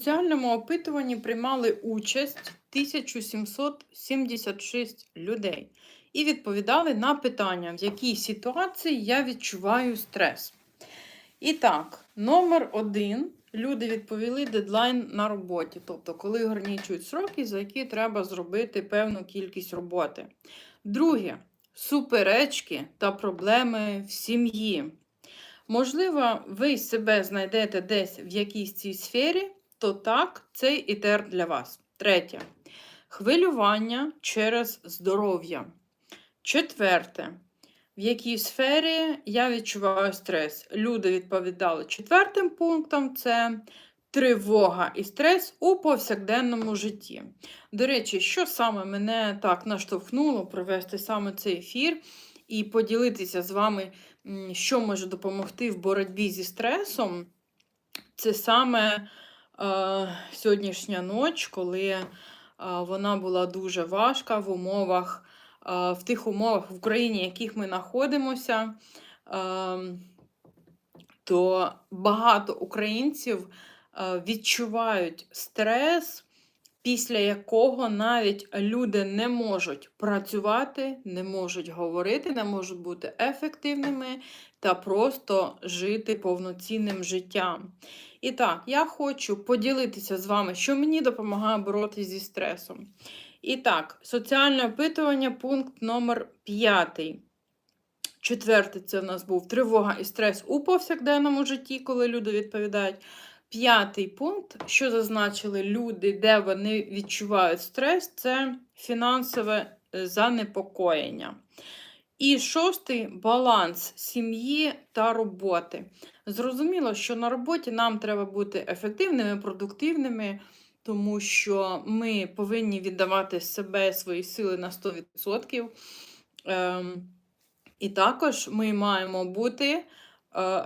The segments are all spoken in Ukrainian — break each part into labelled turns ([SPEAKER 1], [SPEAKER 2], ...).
[SPEAKER 1] соціальному опитуванні приймали участь 1776 людей і відповідали на питання, в якій ситуації я відчуваю стрес. І так, номер один. Люди відповіли дедлайн на роботі, тобто, коли ограничують сроки, за які треба зробити певну кількість роботи. Друге суперечки та проблеми в сім'ї. Можливо, ви себе знайдете десь в якійсь цій сфері, то так, цей ітер для вас. Третє. Хвилювання через здоров'я. Четверте. В якій сфері я відчуваю стрес? Люди відповідали четвертим пунктом це тривога і стрес у повсякденному житті. До речі, що саме мене так наштовхнуло провести саме цей ефір і поділитися з вами, що може допомогти в боротьбі зі стресом, це саме сьогоднішня ніч, коли е, вона була дуже важка в умовах, е, в тих умовах в Україні, в яких ми знаходимося, е, то багато українців е, відчувають стрес, після якого навіть люди не можуть працювати, не можуть говорити, не можуть бути ефективними та просто жити повноцінним життям. І так, я хочу поділитися з вами, що мені допомагає боротися зі стресом. І так, соціальне опитування, пункт номер 5. Четвертий це в нас був тривога і стрес у повсякденному житті, коли люди відповідають. П'ятий пункт, що зазначили люди, де вони відчувають стрес, це фінансове е, занепокоєння. І шостий баланс сім'ї та роботи. Зрозуміло, що на роботі нам треба бути ефективними, продуктивними, тому що ми повинні віддавати себе, свої сили на 100%. Ем, і також ми маємо бути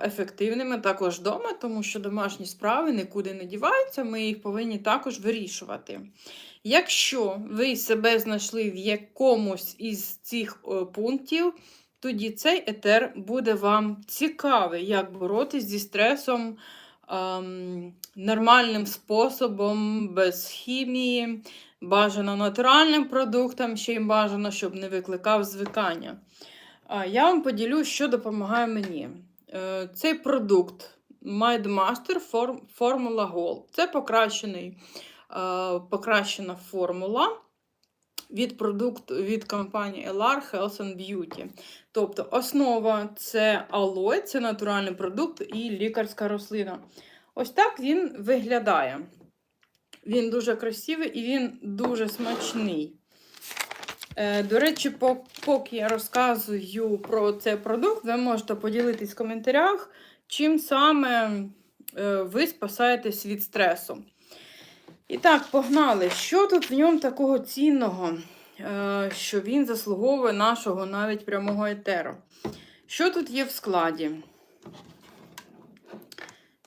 [SPEAKER 1] ефективними також вдома, тому що домашні справи нікуди не діваються, ми їх повинні також вирішувати. Якщо ви себе знайшли в якомусь із цих е, пунктів, тоді цей етер буде вам цікавий, як боротись зі стресом ем, нормальним способом, без хімії, бажано натуральним продуктом, ще й бажано, щоб не викликав звикання. Я вам поділю, що допомагає мені. Е, Цей продукт MindMaster Form- Formula Gold. Це покращений, е, покращена формула від продукту від компанії LR Health and Beauty. Тобто основа це алой, це натуральний продукт і лікарська рослина. Ось так він виглядає. Він дуже красивий і він дуже смачний. Е, До речі, поки я розказую про цей продукт, ви можете поділитись в коментарях, чим саме е, ви спасаєтесь від стресу. І так, погнали. Що тут в ньому такого цінного, е, що він заслуговує нашого навіть прямого етеру? Що тут є в складі?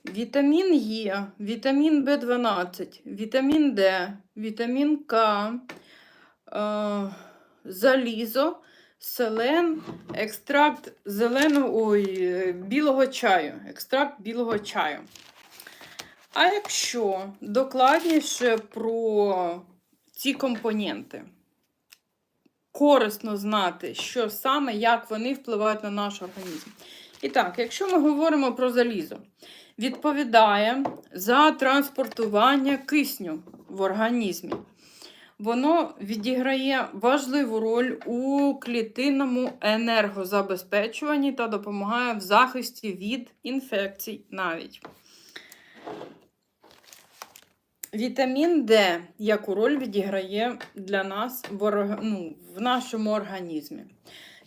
[SPEAKER 1] Вітамін Е, вітамін В12, вітамін Д, вітамін К, залізо, селен, екстракт зеленого ой, білого чаю. Екстракт білого чаю. А якщо докладніше про ці компоненти, корисно знати, що саме, як вони впливають на наш організм. І так, якщо ми говоримо про залізо, відповідає за транспортування кисню в організмі. Воно відіграє важливу роль у клітинному енергозабезпечуванні та допомагає в захисті від інфекцій навіть. Вітамін Д, яку роль відіграє для нас в, ну, в нашому організмі.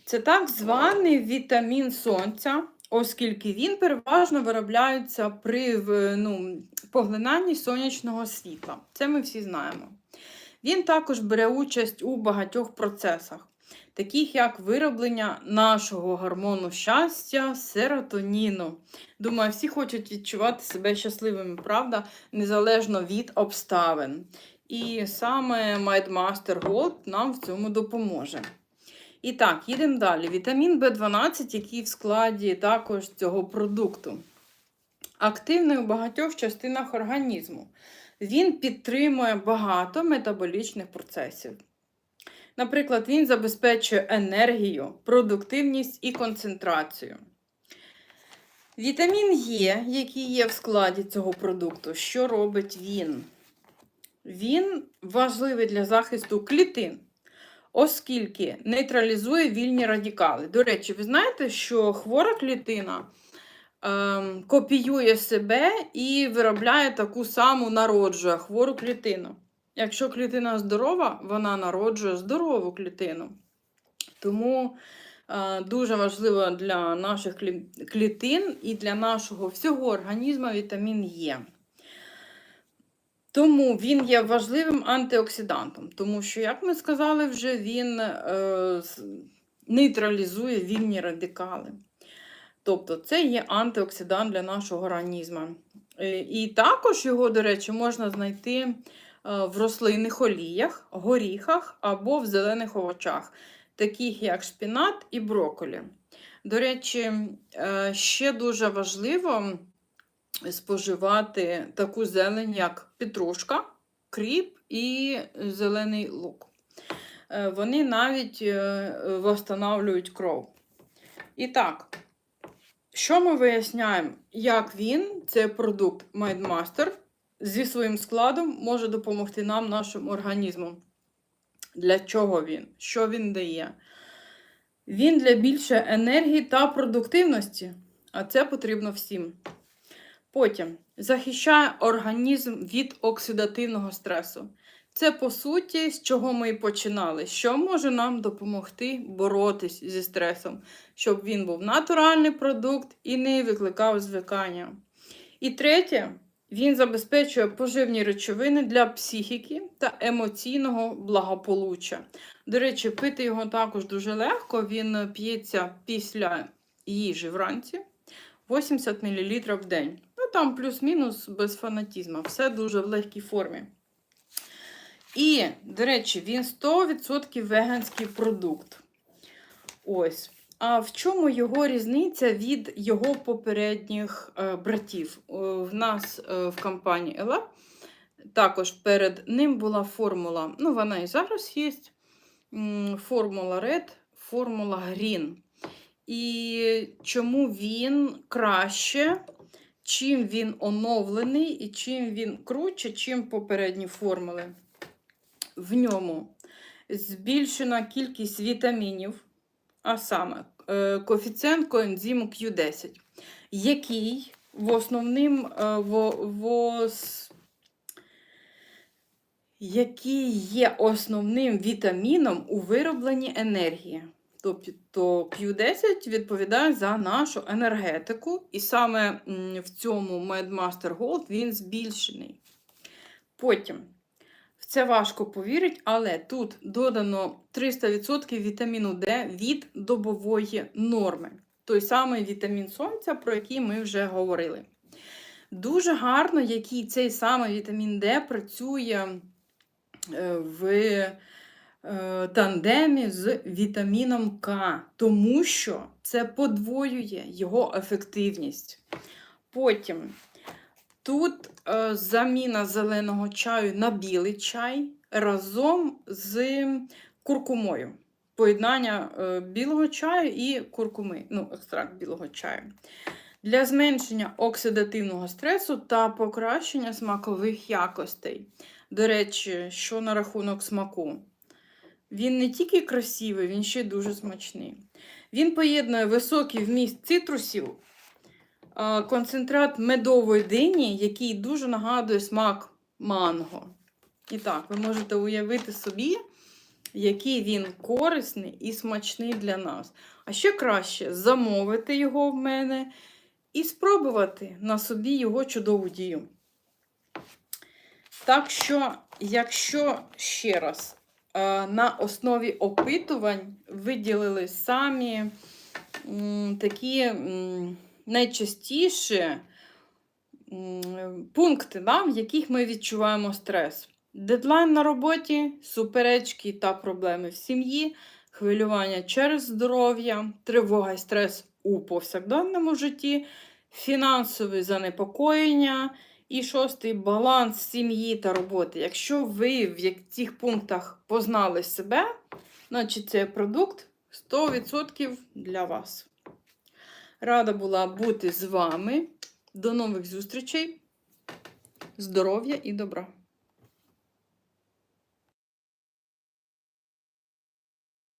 [SPEAKER 1] Це так званий вітамін сонця, оскільки він переважно виробляється при ну, поглинанні сонячного світла. Це ми всі знаємо. Він також бере участь у багатьох процесах, таких як вироблення нашого гормону щастя, серотоніну. Думаю, всі хочуть відчувати себе щасливими, правда, незалежно від обставин. І саме MindMaster Gold нам в цьому допоможе. І так, їдемо далі. Вітамін В12, який в складі також цього продукту. Активний у багатьох частинах організму. Він підтримує багато метаболічних процесів. Наприклад, він забезпечує енергію, продуктивність і концентрацію. Вітамін Е, який є в складі цього продукту, що робить він? Він важливий для захисту клітин, оскільки нейтралізує вільні радикали. До речі, ви знаєте, що хвора клітина ем, копіює себе і виробляє таку саму народжує хвору клітину. Якщо клітина здорова, вона народжує здорову клітину. Тому е, дуже важливо для наших клітин і для нашого всього організму вітамін Е. Тому він є важливим антиоксидантом, тому що, як ми сказали, вже він е, нейтралізує вільні радикали. Тобто це є антиоксидант для нашого організму. Е, І також його, до речі, можна знайти е, в рослинних оліях, горіхах або в зелених овочах, таких як шпінат і брокколі. До речі, е, ще дуже важливо споживати таку зелень, як петрушка, кріп і зелений лук. Вони навіть восстанавлюють кров. І так, що ми виясняємо? Як він, це продукт MindMaster, зі своїм складом може допомогти нам, нашому організму. Для чого він? Що він дає? Він для більшої енергії та продуктивності, а це потрібно всім. Потім захищає організм від оксидативного стресу. Це по суті, з чого ми і починали. Що може нам допомогти боротись зі стресом, щоб він був натуральний продукт і не викликав звикання. І третє, він забезпечує поживні речовини для психіки та емоційного благополуччя. До речі, пити його також дуже легко. Він п'ється після їжі вранці 80 мл в день. Ну там плюс-мінус без фанатізму. Все дуже в легкій формі. І, до речі, він 100% веганський продукт. Ось. А в чому його різниця від його попередніх е, братів? Е, в нас е, в компанії Ела також перед ним була формула, ну, вона і зараз є. Формула Red, формула Green. І чому він краще, чим він оновлений і чим він круче, чим попередні формули. В ньому збільшена кількість вітамінів, а саме е, коефіцієнт коензиму Q10, який в основним е, в, в, який є основним вітаміном у виробленні енергії. Тобто Q10 відповідає за нашу енергетику, і саме в цьому MedMaster Gold він збільшений. Потім, в це важко повірити, але тут додано 300% вітаміну D від добової норми. Той самий вітамін сонця, про який ми вже говорили. Дуже гарно, який цей самий вітамін D працює е, в е, тандемі з вітаміном К, тому що це подвоює його ефективність. Потім тут е, заміна зеленого чаю на білий чай разом з куркумою. Поєднання е, білого чаю і куркуми, ну, екстракт білого чаю. Для зменшення оксидативного стресу та покращення смакових якостей. До речі, що на рахунок смаку? Він не тільки красивий, він ще дуже смачний. Він поєднує високий вміст цитрусів, концентрат медової дині, який дуже нагадує смак манго. І так, ви можете уявити собі, який він корисний і смачний для нас. А ще краще замовити його в мене і спробувати на собі його чудову дію. Так що, якщо ще раз е, на основі опитувань виділили самі такі м, пункти, да, в яких ми відчуваємо стрес. Дедлайн на роботі, суперечки та проблеми в сім'ї, хвилювання через здоров'я, тривога і стрес у повсякденному житті, фінансові занепокоєння, І шостий баланс сім'ї та роботи. Якщо ви в цих пунктах познали себе, значить цей продукт 100% для вас. Рада була бути з вами. До нових зустрічей. Здоров'я і добра!